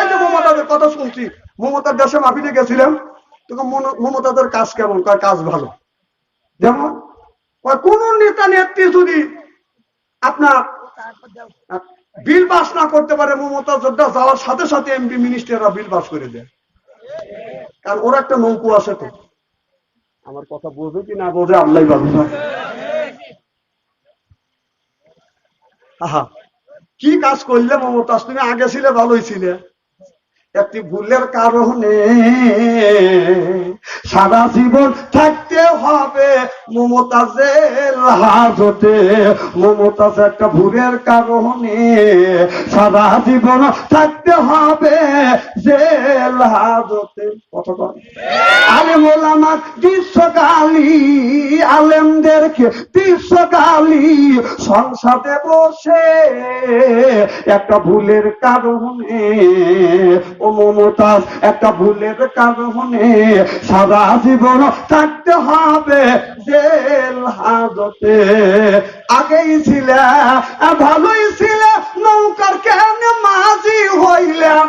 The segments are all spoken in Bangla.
এই যে মমতাদের কথা শুনছি, মমতার দেশে গেছিলাম মমতাদের কাজ কেমন? কাজ ভালো। যেমন কোন নেতা নেত্রী যদি আপনার বিল পাস না করতে পারে, মমতা যোদ্ধা যাওয়ার সাথে সাথে এমপি মিনিস্টাররা বিল পাস করে দেয়। কারণ ওর একটা নৌকো আছে তো। আমার কথা বোঝে কি না বোঝে আল্লাহ বাবু আহা। কি কাজ করলে মমতাজ, তুমি আগে ছিলে, ভালোই ছিলে। একটি ভুলের কারণে সারা জীবন থাকতে হবে মমতাজের হাজতে। মমতাজ একটা ভুলের কারণে সারা জীবন থাকতে হবে জেল হাজতে। কতটা আলেম ওলামা গ্রীষ্মকালী, আলেমদেরকে গ্রীষ্মকালী সংসদে বসে একটা ভুলের কারণে ও মমতাজ একটা ভুলের কারণে সারা জীবন থাকতে হবে জেল হাজতে। আগেই ছিল ভালোই ছিল, নৌকার কেন মাঝি হইলাম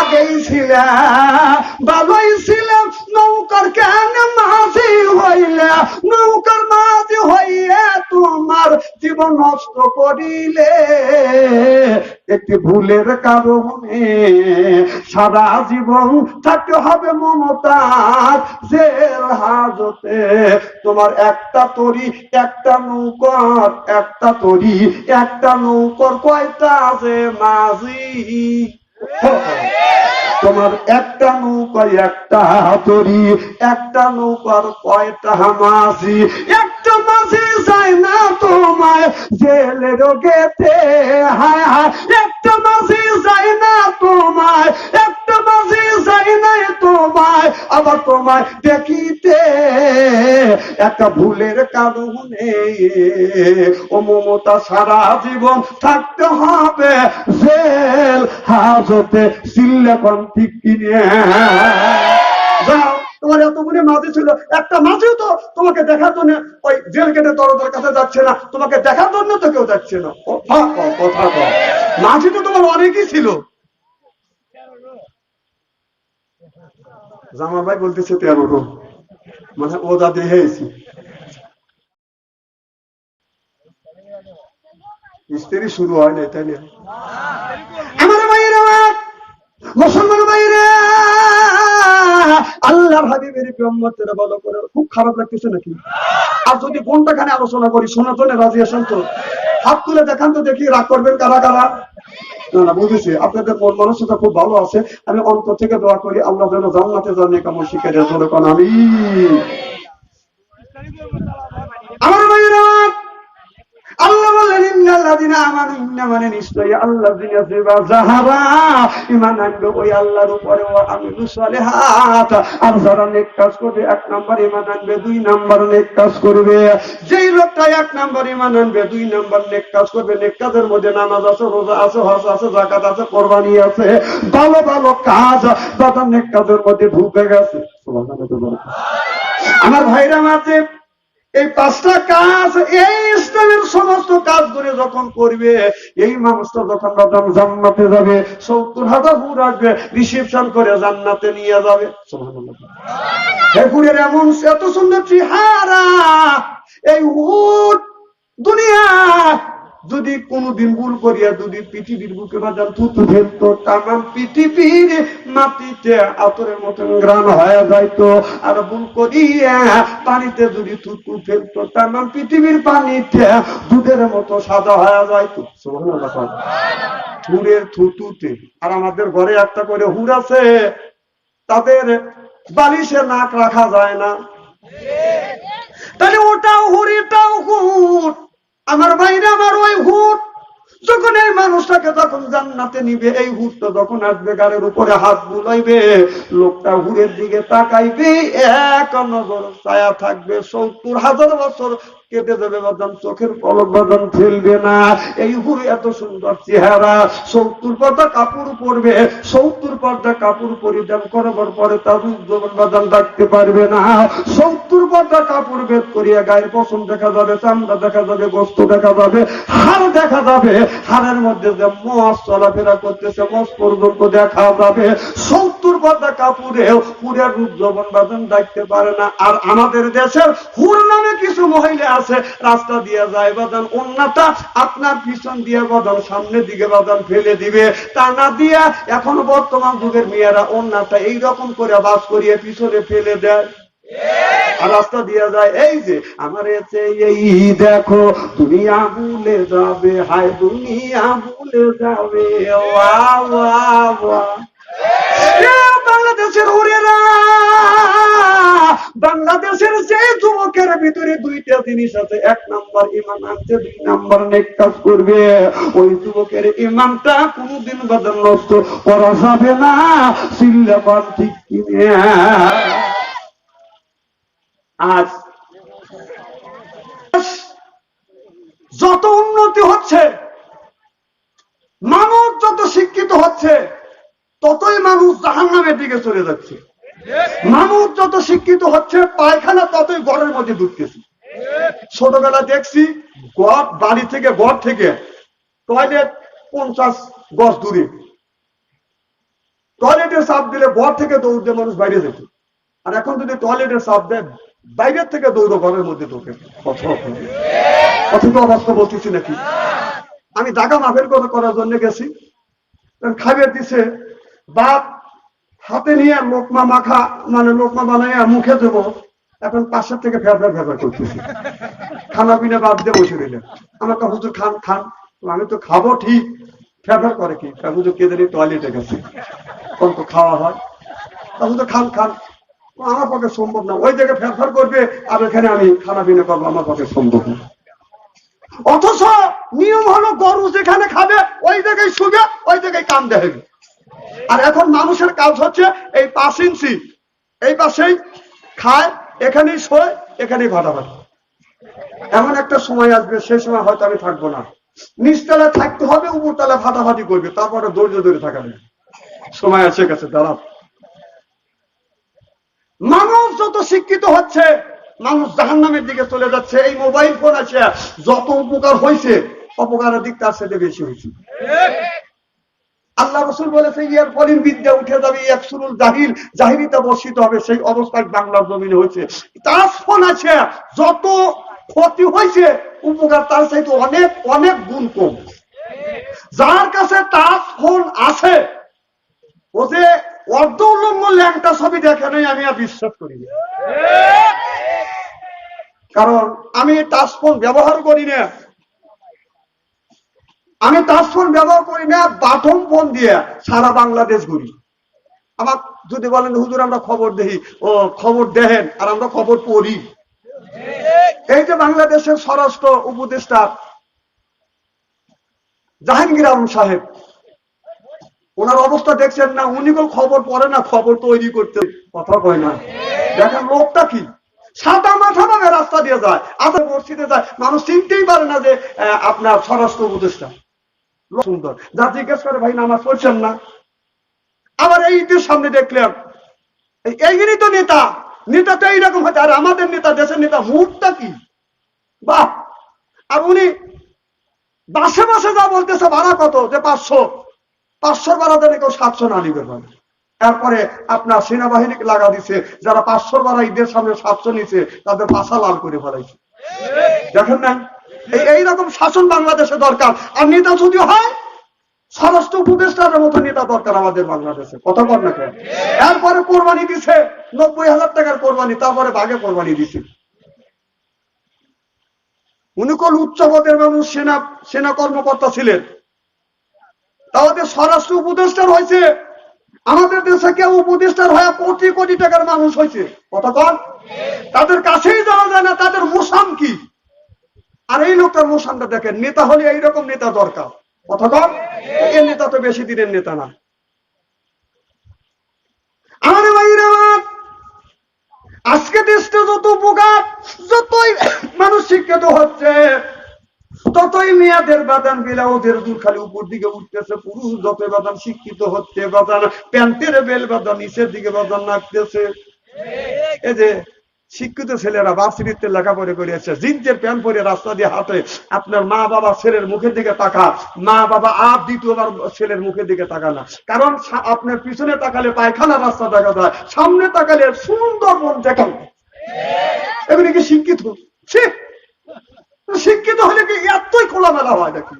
আগেই ছিলাম ভালোই ছিলাম নৌকার কেন মাঝি হইলে? নৌকার মাঝি হইয়া তোমার জীবন নষ্ট করিলে। একটি ভুলের কারণে সারা জীবন থাকতে হবে মমতার জেল হাজতে। তোমার একটা তরি, একটা নৌকর, একটা তরি, একটা নৌকর কয়টা যে মাঝি? তোমার একটা নৌকায় একটা হাতুড়ি একটা নৌকার কয়টা মাঝি? একটা মাঝি না তোমায় জেলের গেতে হায় হায়, একটা মাঝি যায় না তোমায় একটা মাঝি যায় না তোমায় আবার তোমায় দেখিতে। একটা ভুলের কারণে ও মমতা সারা জীবন থাকতে হবে জেল হাজতে সিল্লেকন ঠিক কিনে। যাও। তোমার এতগুলি মাঝি ছিল, একটা মাঝিও তো তোমাকে দেখার জন্য ওই জেল গেটে দরজার কাছে যাচ্ছে না। তোমাকে দেখার জন্য তো কেউ যাচ্ছে না। মাঝি তো তোমার অনেকই ছিল। জামা ভাই বলতেছে তেরো মানে ও দা দেখেছি মিস্ত্রি শুরু হয় না, তাই না? আমার ভাইয়ের মুসলমান ভাইরা আল্লাহর হাবিবের ব্রহ্মতের বলো করে খুব খারাপ লাগতেছে নাকি? আর যদি কোনটা খানে আলোচনা করি জন্য রাজি আসেন তো? হাত তুলে দেখান তো দেখি রাগ করবেন কারা কারা। না না, বুঝেছি। আপনাদের মন মানসিকতা খুব ভালো আছে। আমি অন্তর থেকে দোয়া করি, আল্লাহ যেন জান্নাতে জানে কেমন শিখে দেয় আমি আমার ভাইয়েরা আল্লাহ বললেন ইন্নাল্লাযিনা আমানু, ইন্না মানে নিশ্চয়ই যাহারা ঈমান আনবে ওই আল্লাহর উপরে ও আমিলু সালিহাত। আর যারা নেক কাজ করবে, এক নাম্বার ঈমান আনবে, দুই নাম্বার নেক কাজ করবে। যেই লোকটা এক নাম্বার ঈমান আনবে, দুই নাম্বার নেক কাজ করবে, নেক কাজের মধ্যে নামাজ আছে, রোজা আছে, হজ আছে, যাকাত আছে, কোরবানি আছে। ভালো ভালো কাজ দাদা নেক কাজের মধ্যে ঢুকে গেছে। আমার ভাইরা মাঝে এই পাঁচটা কাজ, এই ইসলামের সমস্ত কাজ করে যখন করবে, এই মানুষটা যখন জান্নাতে যাবে, সত্তর হাজার হুর আসবে রিসেপশন করে জান্নাতে নিয়ে যাবে সুবহানাল্লাহ। এমন এত সুন্দর চেহারা, এই হুট দুনিয়া যদি কোনদিন ভুল করিয়া যদি পৃথিবীর বুকে বাজার থুতু ফেলতো তামাম পৃথিবীর মাটিতে আতরের মতন গ্রান হয়ে যাইতো, আর ভুল করিয়া পানিতে যদি থুতু ফেলতো তামাম পৃথিবীর পানিতে দুধের মতো সাদা হয়ে যাইতো। হুরের থুতুতে। আর আমাদের ঘরে একটা করে হুর আছে, তাদের বালিশে নাক রাখা যায় না। তাহলে ওটাও হুর, এটাও হুর। আমার বাইরে আমার ওই হুট। যখন এই মানুষটাকে যখন জান্নাতে নিবে, এই হুটটা যখন আসবে গাড়ির উপরে হাত বুলাইবে, লোকটা হুড়ের দিকে তাকাইবে, এক নজর ছায়া থাকবে সত্তর হাজার বছর কেটে যাবে বাদাম, চোখের পলক বাদাম ফেলবে না। এই উপরে এত সুন্দর চেহারা, সত্তর পর্দা কাপড় পরবে। সত্তর পর্দা কাপড় পরিধান করাবার পরে তার যৌবন বাদাম ডাকতে পারবে না, সত্তর পর্দা কাপড় বেদ করিয়া গায়ের পছন্দ দেখা যাবে, চামড়া দেখা যাবে, গোস্ত দেখা যাবে, হাড় দেখা যাবে। হাড়ের মধ্যে যে মস চলাফেরা করতেছে মস পর্যন্ত দেখা যাবে। সত্তর পর্দা কাপড়ে পুরে রূপ যৌবন বাদন ডাকতে পারে না। আর আমাদের দেশের হুর নামে কিছু মহিলা আছে, রাস্তা দিয়ে যায় বাদন অন্যটা আপনার পিছন দিয়ে বাদন সামনের দিকে বাদন ফেলে দিবে। তা না দিয়া এখন বর্তমান যুগের মেয়েরা অন্যটা এইরকম করে বাস করিয়ে পিছনে ফেলে দেয়। রাস্তা দিয়া যায়, এই যে আমার এই দেখো, দুনিয়া ভুলে যাবে, হায় দুনিয়া ভুলে যাবে। ওয়া ওয়া ওয়া। ওরেরা, বাংলাদেশের যে যুবকের ভিতরে দুইটা জিনিস আছে। এক নাম্বার ইমান দুই নেক কাজ করবে। ওই যুবকের ইমানটা কোনদিন নষ্ট করা যাবে না। সিল্লাবান ঠিক কিনে। আজ যত উন্নতি হচ্ছে মানুষ যত শিক্ষিত হচ্ছে ততই মানুষ জাহান নামের দিকে চলে যাচ্ছে। মানুষ যত শিক্ষিত হচ্ছে, পায়খানা ততই গড়ের মধ্যে ঢুকতেছে। ছোটবেলা দেখছি গড় বাড়ি থেকে গড় থেকে টয়লেট পঞ্চাশ গজ দূরে। টয়লেটের চাপ দিলে গড় থেকে দৌড় দিয়ে মানুষ বাইরে যেত। আর এখন যদি টয়লেটের চাপ দেয়, বাইরের থেকে দৌড়ো ঘরের মধ্যে ঢোকে। অথচ অবস্থা বলতেছি নাকি? আমি দাগা মাফের কথা করার জন্য গেছি। খাবার দিছে বাপ, হাতে নিয়ে লোকমা মাখা মানে লোকমা বানাইয়া মুখে দেব, এখন পাশের থেকে ফেরফের ফেরফের করতেছি। খানা পিনা বাদ দিয়ে বসে রইলেন তো হুজুর খান খান আমি তো খাব ঠিক। ফেরফের করে কি? হুজুর কেদের টয়লেটে গেছে। কোন তো খাওয়া হয়। তখন তো খান খান। আমার পক্ষে সম্ভব না। ওই জায়গায় ফেরফার করবে, আর এখানে আমি খানা পিনা করব, আমার পক্ষে সম্ভব না। অথচ নিয়ম হলো গরু যেখানে খাবে, ওই জায়গায় শুবে, ওই জায়গায় কাম দেবে। আর এখন মানুষের কাজ হচ্ছে এই পাঁচ ইঞ্চি। এই পাশেই খায়, এখানেই শোয়, এখানেই ভাটাভাটি এমন একটা সময় আসবে সেই সময় হয়তো আমি থাকব না। নিচতলায় থাকতে হবে উপরতলায় ফাটাফাটি করবে, তারপরে ধৈর্য ধরে থাকাবে সময় আছে গেছে দাঁড়াও। মানুষ যত শিক্ষিত হচ্ছে, মানুষ জাহান নামের দিকে চলে যাচ্ছে, এই মোবাইল ফোন আছে, যত উপকার হয়েছে, অপকারের দিকটা সাথে বেশি হয়েছে। আল্লাহ রসুল বলেছে ইয়ার ফলিন বিদ্যা উঠে যাবে, এক সুরুল জাহির জাহিরিতে বর্ষিত হবে, সেই অবস্থায় বাংলার জমিনে হয়েছে। তার ফোন আছে, যত ক্ষতি হয়েছে, উপকার তার চাইতে অনেক অনেক গুণ কম। যার কাছে তার ফোন আছে, ও যে অর্ধ উল্লম্ব ল্যাংটা ছবি দেখে নাই, আমি আর বিশ্বাস করি কারণ আমি টাচ ফোন ব্যবহার করি না। আমি ফোন ব্যবহার করি না, বাটন ফোন দিয়ে সারা বাংলাদেশ ঘুরি। আমার যদি বলেন, হুজুর, আমরা খবর দেখি। ও, খবর দেখেন, আর আমরা খবর পড়ি। এই যে বাংলাদেশের স্বরাষ্ট্র উপদেষ্টা জাহাঙ্গীর আলম সাহেব, ওনার অবস্থা দেখছেন না, উনি খবর পড়ে না, খবর তৈরি করতে কথা কয় না। দেখেন লোকটা কি? সাদা মাথা ভাবে রাস্তা দিয়ে যায় আপনার মসজিদে যায়। মানুষ চিনতেই পারে না যে আপনার স্বরাষ্ট্র উপদেষ্টা। সুন্দর। যা জিজ্ঞেস করে, ভাই, নামাজ পড়ছেন না? আবার এই ঈদের সামনে দেখলাম এই- এইগুলি তো নেতা নেতা তো এইরকম হচ্ছে আর, আমাদের নেতা, দেশের নেতা, মুহূর্তটা কি? বাহ! আর উনি বাসে বাসে যা বলতেছে, ভাড়া কত? যে পাঁচশো। পাঁচশোর ভাড়া দেন কেউ সাতশো না নিবে পারে তারপরে আপনার সেনাবাহিনীকে লাগা দিছে, যারা পাঁচশোর ভাড়া ঈদের সামনে সাতশো নিছে, তাদের পাশা লাল করে ফেলাইছে দেখেন না এই এইরকম শাসন বাংলাদেশে দরকার। আর নেতা যদি হয়, স্বরাষ্ট্র উপদেষ্টার মতো নেতা দরকার আমাদের বাংলাদেশে। কথা বল না কেন? এরপরে কোরবানি দিছে, নব্বই হাজার টাকার কোরবানি, তারপরে বাঘে কোরবানি দিছে। উনি কোন উচ্চপদের মানুষ, সেনা সেনা কর্মকর্তা ছিলেন। তাহলে স্বরাষ্ট্র উপদেষ্টার হয়েছে। আমাদের দেশে কেউ উপদেষ্টার হয়ে কোটি কোটি টাকার মানুষ হয়েছে। কথা কন তাদের কাছেই যাওয়া যায় না, তাদের মোসাম কি? আর এই লোকটার মোসামটা দেখেন, নেতা হলে এইরকম নেতা দরকার। কন এই নেতা তো বেশি দিনের নেতা না। আজকে দেশটা যত উপকার, যতই মানুষ শিক্ষিত হচ্ছে, ততই মেয়াদের বাদান বিলা ওদের দূর খালি উপর দিকে উঠতেছে, পুরুষ যতই বাদান শিক্ষিত হচ্ছে, বাদান প্যান্টের বেল বাদান নিচের দিকে বাদান নাচতেছে এই যে শিক্ষিত ছেলেরা বাসরিতে লেখাপড়ে করিয়েছে জিন্সের প্যান্ট পরে রাস্তা দিয়ে হাঁটে, আপনার মা বাবা ছেলের মুখের দিকে তাকা মা বাবা আর দ্বিতীয়বার ছেলের মুখের দিকে তাকানা কারণ আপনার পিছনে তাকালে পায়খানা রাস্তা দেখা যায়, সামনে তাকালে সুন্দর মন দেখান এগুলি কি শিক্ষিত? শিক্ষিত হলে কি এতই খোলামেলা হয় নাকি?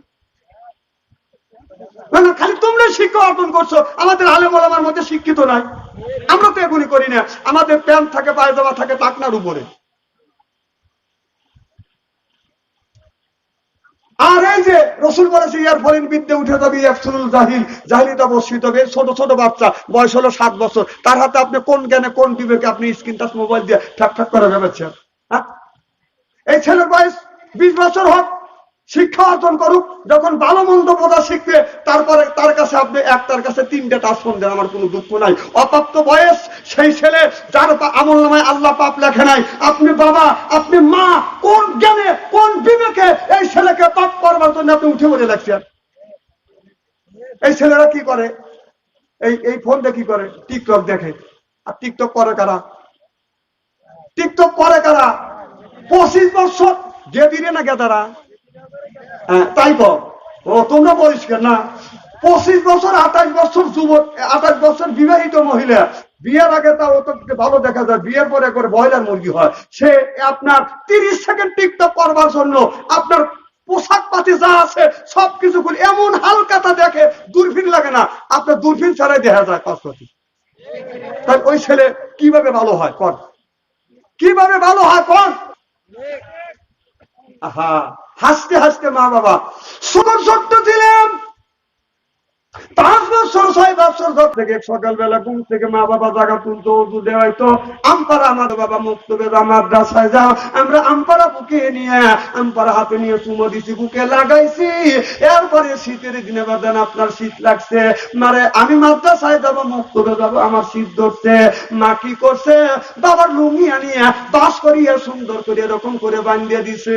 না খালি তোমরা শিক্ষা অর্জন করছ। আমাদের আলেম ওলামার মধ্যে শিক্ষিত নাই। আমরা তো এগুলি করি না। আমাদের প্যান্ট থাকে, পায়জামা থাকে টাকনার উপরে। আর এই যে রসুল বলেছে ইয়ার ফলিন বিদ্যে উঠে যাবে একসুল জাহিল। জাহিলিতা বর্ষিত হবে ছোট ছোট বাচ্চা, বয়স হলো সাত বছর। তার হাতে আপনি কোন জ্ঞানে, কোন বিবেকে আপনি স্ক্রিন টাচ মোবাইল দিয়ে ঠাক ঠাক করে ভেবেছেন? হ্যাঁ? এই ছেলের বয়স বিশ বছর হোক শিক্ষা অর্জন করুক, যখন ভালো মন্দ বোঝা শিখবে, তারপরে তার কাছে আপনি একটার কাছে তিনটে টাচফোন দেন, আমার কোনো দুঃখ নাই। অপ্রাপ্ত বয়স, সেই ছেলে যার আমল নামায় আল্লাহ পাপ লেখে নাই। আপনি বাবা, আপনি মা, কোন জ্ঞানে, কোন বিবেকে এই ছেলেকে পাপ করবার জন্য আপনি উঠে পড়ে লাগছেন এই ছেলেরা কি করে? এই এই ফোনটা কি করে? টিকটক দেখে। আর টিকটক করে কারা? টিকটক করে কারা? পঁচিশ বছর গেদিরে না গেদারা তাই বল। ও, তোমরা পরিষ্কার না। পঁচিশ বছর, আঠাশ বছর যুবক, আঠাশ বছর বিবাহিত মহিলা, বিয়ের আগে তা অত ভালো দেখা যায়, বিয়ের পরে করে ব্রয়লার মুরগি হয়। সে আপনার তিরিশ সেকেন্ড টিকটক করবার জন্য আপনার পোশাক পাতি যা আছে, সবকিছু খুলে এমন হালকাতা দেখে দূরবীন লাগে না। আপনার দূরবীন ছাড়াই দেখা যায় পাঁচপতি তাই ওই ছেলে কীভাবে ভালো হয়, কর। কীভাবে ভালো হয়, কর। আহা, হাসতে হাসতে মা বাবা ছোট ছোট্ট ছিলাম পাঁচ বছর, ছয় বছর ঘর থেকে সকালবেলা ঘুম থেকে মা বাবা তুলতো উজু দেওয়াইতো আমপারা আমার বাবা মাদ্রাসায় যাও, আমরা আমপারা বুকে নিয়ে আমপারা হাতে নিয়ে চুমো দিছি, বুকে লাগাইছি। এরপরে শীতের দিনে বাদান আপনার শীত লাগছে, মারে আমি মাদ্রাসায় যাব মুক্ত যাব, আমার শীত ধরছে। মা কি করছে? বাবার লুঙ্গি আনিয়া বাস করিয়া সুন্দর করে এরকম করে বান্ধিয়ে দিছে।